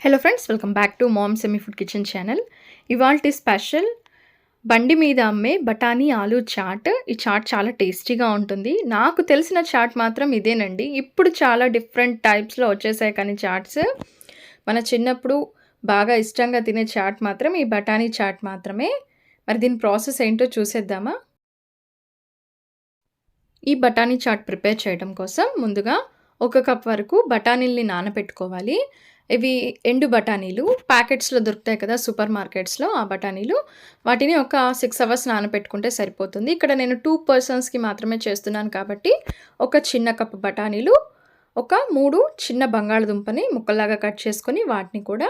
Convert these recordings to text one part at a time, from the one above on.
Hello friends welcome back to mom semi food kitchen channel ఇవాల్టి special బండి మీద అమ్మే బఠానీ ఆలు చాట్. ఈ చాట్ చాలా టేస్టీగా ఉంటుంది. నాకు తెలిసిన చాట్ మాత్రం ఇదేనండి. ఇప్పుడు చాలా డిఫరెంట్ టైప్స్లో వచ్చేసాయి కానీ చాట్స్. మన చిన్నప్పుడు బాగా ఇష్టంగా తినే చాట్ మాత్రం ఈ బఠానీ చాట్ మాత్రమే. మరి దీని ప్రాసెస్ ఏంటో చూసేద్దామా? ఈ బఠానీ చాట్ ప్రిపేర్ చేయడం కోసం ముందుగా ఒక కప్ వరకు బఠానీల్ని నానబెట్టుకోవాలి ఇవి ఎండు బఠానీలు. ప్యాకెట్స్లో దొరుకుతాయి కదా సూపర్ మార్కెట్స్లో ఆ బఠానీలు. వాటిని ఒక సిక్స్ అవర్స్ నానబెట్టుకుంటే సరిపోతుంది. ఇక్కడ నేను టూ పర్సన్స్కి మాత్రమే చేస్తున్నాను కాబట్టి ఒక చిన్న కప్పు బఠానీలు ఒక మూడు చిన్న బంగాళదుంపని ముక్కల్లాగా కట్ చేసుకొని వాటిని కూడా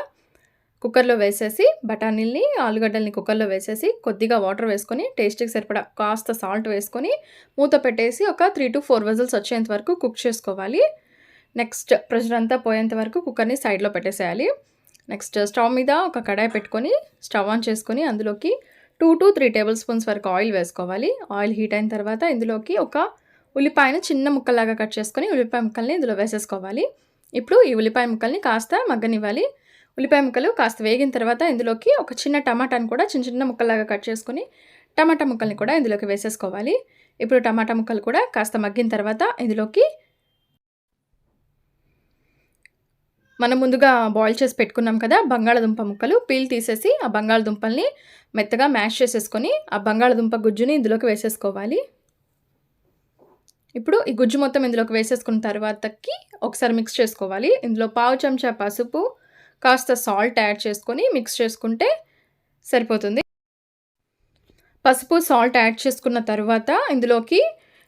కుక్కర్లో వేసేసి బఠానీల్ని ఆలుగడ్డల్ని కుక్కర్లో వేసేసి కొద్దిగా వాటర్ వేసుకొని టేస్ట్కి సరిపడా కాస్త సాల్ట్ వేసుకొని మూత పెట్టేసి ఒక త్రీ టు ఫోర్ వెజల్స్ వచ్చేంత వరకు కుక్ చేసుకోవాలి. నెక్స్ట్ ప్రెషర్ అంతా పోయేంత వరకు కుక్కర్ని సైడ్లో పెట్టేసేయాలి. నెక్స్ట్ స్టవ్ మీద ఒక కడాయి పెట్టుకొని స్టవ్ ఆన్ చేసుకొని అందులోకి two to three table spoons వరకు ఆయిల్ వేసుకోవాలి. ఆయిల్ హీట్ అయిన తర్వాత ఇందులోకి ఒక ఉల్లిపాయను చిన్న ముక్కలాగా కట్ చేసుకొని ఉల్లిపాయ ముక్కల్ని ఇందులో వేసేసుకోవాలి. ఇప్పుడు ఈ ఉల్లిపాయ ముక్కల్ని కాస్త మగ్గనివ్వాలి. ఉల్లిపాయ ముక్కలు కాస్త వేగిన తర్వాత ఇందులోకి ఒక చిన్న టమాటాని కూడా చిన్న చిన్న ముక్కలాగా కట్ చేసుకొని టమాటా ముక్కల్ని కూడా ఇందులోకి వేసేసుకోవాలి. ఇప్పుడు టమాటా ముక్కలు కూడా కాస్త మగ్గిన తర్వాత ఇందులోకి మనం ముందుగా బాయిల్ చేసి పెట్టుకున్నాం కదా బంగాళదుంప ముక్కలు. పీల్ తీసేసి ఆ బంగాళదుంపల్ని మెత్తగా మ్యాష్ చేసేసుకొని ఆ బంగాళదుంప గుజ్జుని ఇందులోకి వేసేసుకోవాలి. ఇప్పుడు ఈ గుజ్జు మొత్తం ఇందులోకి వేసేసుకున్న తర్వాతకి ఒకసారి మిక్స్ చేసుకోవాలి. ఇందులో పావు చెంచా పసుపు కాస్త సాల్ట్ యాడ్ చేసుకొని మిక్స్ చేసుకుంటే సరిపోతుంది. పసుపు సాల్ట్ యాడ్ చేసుకున్న తర్వాత ఇందులోకి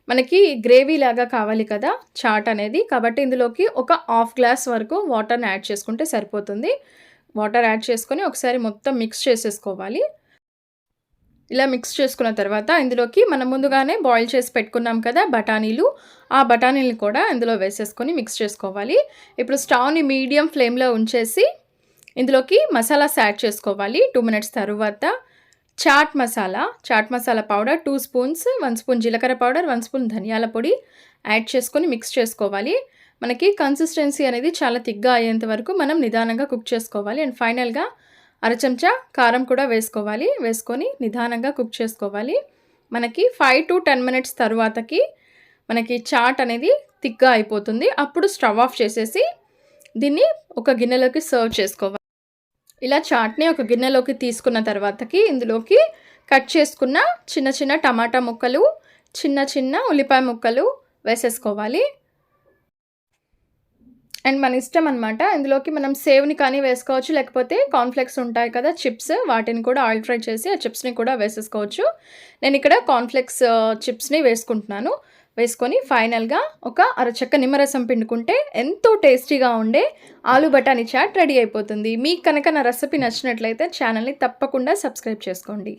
మనకి గ్రేవీ లాగా కావాలి కదా చాట్ అనేది. కాబట్టి ఇందులోకి ఒక హాఫ్ గ్లాస్ వరకు వాటర్ని యాడ్ చేసుకుంటే సరిపోతుంది. వాటర్ యాడ్ చేసుకొని ఒకసారి మొత్తం మిక్స్ చేసేసుకోవాలి. ఇలా మిక్స్ చేసుకున్న తర్వాత ఇందులోకి మనం ముందుగానే బాయిల్ చేసి పెట్టుకున్నాం కదా బఠానీలు. ఆ బఠానీలు కూడా ఇందులో వేసేసుకొని మిక్స్ చేసుకోవాలి. ఇప్పుడు స్టవ్ని మీడియం ఫ్లేమ్లో ఉంచేసి ఇందులోకి మసాలాస్ యాడ్ చేసుకోవాలి. టూ మినిట్స్ తర్వాత. Chaat masala chaat masala powder two spoons one spoon జీలకర్ర పౌడర్ వన్ స్పూన్ ధనియాల పొడి యాడ్ చేసుకొని మిక్స్ చేసుకోవాలి. మనకి కన్సిస్టెన్సీ అనేది చాలా తిగ్గా అయ్యేంత వరకు మనం నిదానంగా కుక్ చేసుకోవాలి. అండ్ ఫైనల్గా అరచెంచా కారం కూడా వేసుకోవాలి. వేసుకొని నిదానంగా కుక్ చేసుకోవాలి. మనకి ఫైవ్ టు టెన్ మినిట్స్ తర్వాతకి మనకి చాట్ అనేది థిక్గా అయిపోతుంది. అప్పుడు స్టవ్ ఆఫ్ చేసేసి దీన్ని ఒక గిన్నెలోకి సర్వ్ చేసుకోవాలి. ఇలా చాట్ని ఒక గిన్నెలోకి తీసుకున్న తర్వాతకి ఇందులోకి కట్ చేసుకున్న చిన్న చిన్న టమాటా ముక్కలు చిన్న చిన్న ఉల్లిపాయ ముక్కలు వేసేసుకోవాలి. అండ్ మన ఇష్టం అనమాట ఇందులోకి మనం సేవ్ని కానీ వేసుకోవచ్చు లేకపోతే కాన్ఫ్లెక్స్ ఉంటాయి కదా చిప్స్ వాటిని కూడా ఆయిల్ ఫ్రై చేసి ఆ చిప్స్ని కూడా వేసేసుకోవచ్చు. నేను ఇక్కడ కాన్ఫ్లెక్స్ చిప్స్ని uh, వేసుకుంటున్నాను. వేసుకొని ఫైనల్గా ఒక అరచక్క నిమ్మరసం పిండుకుంటే ఎంతో టేస్టీగా ఉండే ఆలు బఠానీ చాట్ రెడీ అయిపోతుంది. మీకు కనుక నా రెసిపీ నచ్చినట్లయితే ఛానల్ని తప్పకుండా సబ్స్క్రైబ్ చేసుకోండి.